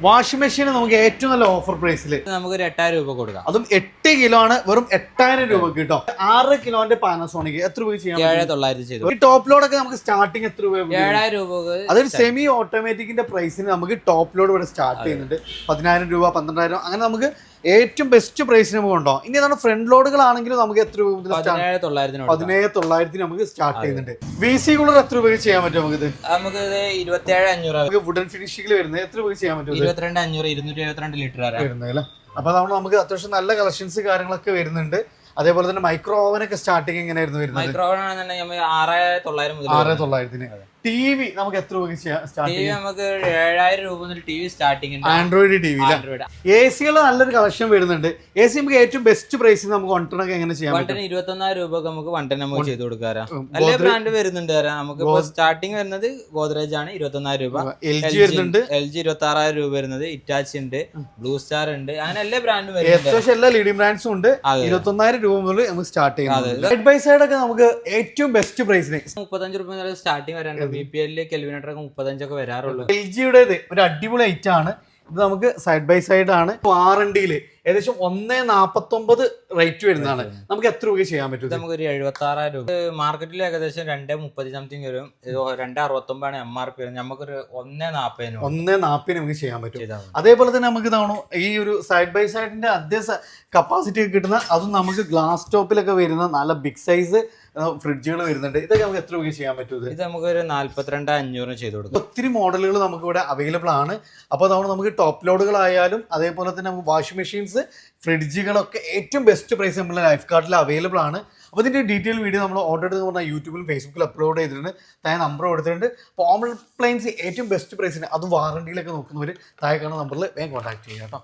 Washing machine നമുക്ക് ഏറ്റവും നല്ല ഓഫർ പ്രൈസിൽ നമുക്ക് ഒരു എട്ടായിരം രൂപ കൊടുക്കാം അതും എട്ട് കിലോ ആണ് വെറും എട്ടായിരം രൂപ കിട്ടോ ആറ് കിലോന്റെ പാനസോണിക് എത്ര രൂപ ചെയ്യാം ഏഴ് പറ്റും? തൊള്ളായിരത്തി ചെയ്തു ഈ ടോപ്പ് ലോഡ് ഒക്കെ നമുക്ക് സ്റ്റാർട്ടിങ് എത്ര രൂപ? ഏഴായിരം രൂപ അതൊരു സെമി ഓട്ടോമാറ്റിക്കിന്റെ പ്രൈസിന് നമുക്ക് ടോപ്പ് ലോഡ് ഇവിടെ സ്റ്റാർട്ട് ചെയ്യുന്നുണ്ട് പതിനായിരം രൂപ പന്ത്രണ്ടായിരം അങ്ങനെ നമുക്ക് ഏറ്റവും ബെസ്റ്റ് പ്രൈസിന് ഉണ്ടോ ഇനി അതാണ് ഫ്രണ്ട് ലോഡുകളാണെങ്കിലും നമുക്ക് എത്ര രൂപ പതിനേഴ് തൊള്ളായിരത്തിന് നമുക്ക് സ്റ്റാർട്ട് ചെയ്യുന്നുണ്ട്. വി സി കൂളർ എത്ര രൂപ ചെയ്യാൻ പറ്റും നമുക്ക് ഇത് നമുക്ക് ഇത് ഇരുപത്തിയേഴ് അഞ്ഞൂറ് നമുക്ക് വുഡൻ ഫിനിഷിംഗിൽ വരുന്നത് എത്ര രൂപ ചെയ്യാൻ പറ്റും? ഇരുപത്തിരണ്ട് അഞ്ഞൂറ് ഇരുന്നൂറ്റി എഴുപത്തിരണ്ട് ലിറ്റർ വരെ. വരുന്നത് അല്ലേ? അപ്പൊ നമ്മൾ നമുക്ക് അത്യാവശ്യം നല്ല കളക്ഷൻസ് കാര്യങ്ങളൊക്കെ വരുന്നുണ്ട്. അതേപോലെ തന്നെ മൈക്രോ ഓവൻ ഒക്കെ സ്റ്റാർട്ടിങ് എങ്ങനെയായിരുന്നു വരുന്നത്? മൈക്രോ ഓവൻ ആണെന്നുണ്ടെങ്കിൽ ആറ് തൊള്ളായിരം ആറ് തൊള്ളായിരത്തിന്. ടി വി നമുക്ക് എത്ര രൂപ ടി സ്റ്റാർട്ട് നമുക്ക് ഏഴായിരം രൂപ മുതൽ ടി വി സ്റ്റാർട്ടിംഗ് ഉണ്ട്. ആൻഡ്രോയിഡ് ടി വി എ സികൾ നല്ലൊരു കളക്ഷൻ വരുന്നുണ്ട്. എ സി നമുക്ക് ഏറ്റവും ബെസ്റ്റ് പ്രൈസിൽ നമുക്ക് കൊണ്ടുവരണൊക്കെ എങ്ങനെ ചെയ്യാം പറ്റും വണ്ടന് ഇരുപത്തി ഒന്നായിരം രൂപ നമുക്ക് വണ്ടൻ നമുക്ക് ചെയ്ത് കൊടുക്കാറാ നല്ല ബ്രാൻഡ് വരുന്നുണ്ട് നമുക്ക് ഇപ്പൊ സ്റ്റാർട്ടിംഗ് വരുന്നത് ഗോദ്രേജ് ആണ് ഇരുപത്തി ഒന്നായിരം രൂപ എൽ ജി വരുന്നുണ്ട്. എൽ ജി ഇരുപത്തി ആറായിരം രൂപ വരുന്നത് ഇറ്റാച്ചി ഉണ്ട് ബ്ലൂ സ്റ്റാർ ഉണ്ട് അങ്ങനെ എല്ലാ ബ്രാൻഡും വരുന്നുണ്ട്. അത്യാവശ്യം എല്ലാ ലീഡിംഗ് ബ്രാൻഡ്സും ഉണ്ട്. ഇരുപത്തൊന്നായിരം രൂപ മുതൽ നമുക്ക് സ്റ്റാർട്ട് ചെയ്യുന്നത് സൈഡ് ബൈ സൈഡ് ഒക്കെ നമുക്ക് ഏറ്റവും ബെസ്റ്റ് പ്രൈസിന് മുപ്പത്തഞ്ച് രൂപ മുതൽ സ്റ്റാർട്ടിംഗ് വരാനുണ്ട് ബി പി എല്ലിൽ കെൽവിനേറ്റർ ഒക്കെ മുപ്പത്തഞ്ചൊക്കെ വരാറുള്ളൂ. എൽ ജിയുടേത് ഒരു അടിപൊളി ഐറ്റം ആണ്. ഇത് നമുക്ക് സൈഡ് ബൈ സൈഡ് ആണ്. വാറണ്ടിയിൽ ഏകദേശം ഒന്നേ നാപ്പത്തൊമ്പത് റേറ്റ് വരുന്നതാണ്. നമുക്ക് എത്ര രൂപ ചെയ്യാൻ പറ്റും? നമുക്ക് ഒരു എഴുപത്തി ആറായിരം രൂപ മാർക്കറ്റിൽ ഏകദേശം രണ്ട് മുപ്പത് സംതിങ് വരും. ഇത് രണ്ട് അറുപത്തൊമ്പതാണ് എം ആർ പി വരും നമുക്കൊരു ഒന്നേ നാപ്പതിന് ഒന്നേ നാപ്പിന് നമുക്ക് ചെയ്യാൻ പറ്റും. അതേപോലെ തന്നെ നമുക്ക് ഇതാണോ ഈ ഒരു സൈഡ് ബൈ സൈഡിന്റെ അതേ കപ്പാസിറ്റി ഒക്കെ കിട്ടുന്ന അതും നമുക്ക് ഗ്ലാസ് ടോപ്പിലൊക്കെ വരുന്ന നല്ല ബിഗ് സൈസ് ഫ്രിഡ്ജുകൾ വരുന്നുണ്ട്. ഇതൊക്കെ നമുക്ക് എത്ര രൂപ ചെയ്യാൻ പറ്റും ഇത്? നമുക്ക് ഒരു നാല്പത്തിരണ്ട് അഞ്ഞൂറിന് ചെയ്ത് കൊടുക്കും. ഒത്തിരി മോഡലുകൾ നമുക്ക് ഇവിടെ അവൈലബിൾ ആണ്. അപ്പോൾ അതാണ് നമുക്ക് ടോപ്പ് ലോഡുകളായാലും അതേപോലെ തന്നെ നമുക്ക് വാഷിംഗ് മെഷീൻസ് ഫ്രിഡ്ജുകളൊക്കെ ഏറ്റവും ബെസ്റ്റ് പ്രൈസ് നമ്മുടെ ലൈഫ് കാർഡിൽ അവൈലബിൾ ആണ്. അപ്പോൾ ഇതിന്റെ ഡീറ്റെയിൽ വീഡിയോ നമ്മൾ ഓർഡർ ചെയ്ത് പറഞ്ഞാൽ യൂട്യൂബിലും ഫേസ്ബുക്കിലും അപ്ലോഡ് ചെയ്തിട്ടുണ്ട്. താഴെ നമ്പർ കൊടുത്തിട്ടുണ്ട്. അപ്പോൾ ഓൺലൈൻ പ്ലെയിൻസ് ഏറ്റവും ബെസ്റ്റ് പ്രൈസിന് അത് വാറണ്ടിയിലൊക്കെ നോക്കുന്നവർ താഴെ കാണുന്ന നമ്പറിൽ വേഗം കോൺടാക്ട് ചെയ്യാം കേട്ടോ.